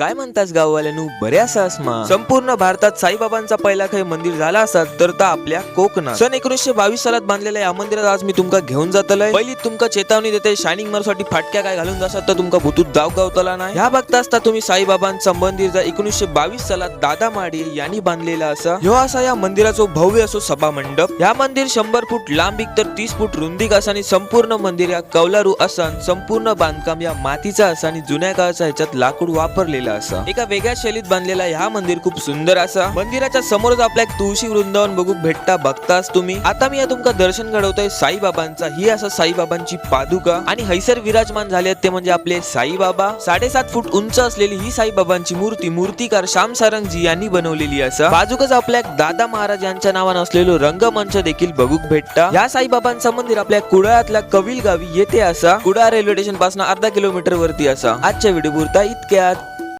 काय म्हणतास गाववाल्यानु? बऱ्याच मा. संपूर्ण भारतात साईबाबांचा पहिला काही मंदिर झाला असत तर ता आपल्या कोकणात. सन एकोणीसशे बावीस सालात बांधलेल्या या मंदिरात आज मी तुमका घेऊन जातलय. पहिली तुमका चेतावणी देते शायनिंग मारसाठी फाटक्या काय घालून जासात तर तुमका भूतूत दाव गावतला नाही. ह्या बघता असता तुम्ही साईबाबांचा मंदिर जा एकोणीसशे बावीस सालात दादा माडी यांनी बांधलेला असा. ह्यो असा या मंदिराचो भव्य असो सभा मंडप ह्या मंदिर शंभर फूट लांबीक तर तीस फूट रुंदीक असा आणि संपूर्ण मंदिर या कौलारू असन संपूर्ण बांधकाम या मातीचा असा आणि जुन्या काळाचा ह्याच्यात लाकूड वापरलेला असा. एका वेगळ्या शैलीत बांधलेला ह्या मंदिर खूप सुंदर असा. मंदिराच्या समोरच आपल्या एक तुळशी वृंदावन बघू भेटता बघताच तुम्ही. आता मी या तुमका दर्शन घडवतोय साईबाबांचा. ही असा साईबाबांची पादुका. आणि हैसर विराजमान झाले ते म्हणजे आपले साईबाबा. साडेसात फूट उंच असलेली ही साईबाबांची मूर्ती मूर्तिकार श्याम सारंगजी यांनी बनवलेली असा. बाजूकच आपल्या दादा महाराज यांच्या नावानं असलेलो रंगमंच देखील बघूक भेटता. या साईबाबांचं मंदिर आपल्या कुडाळातल्या कविल गावी येथे असा. कुडाळ रेल्वे स्टेशनपासून अर्धा किलोमीटर वरती असा. आजच्या व्हिडिओ पुरता इतक्यात.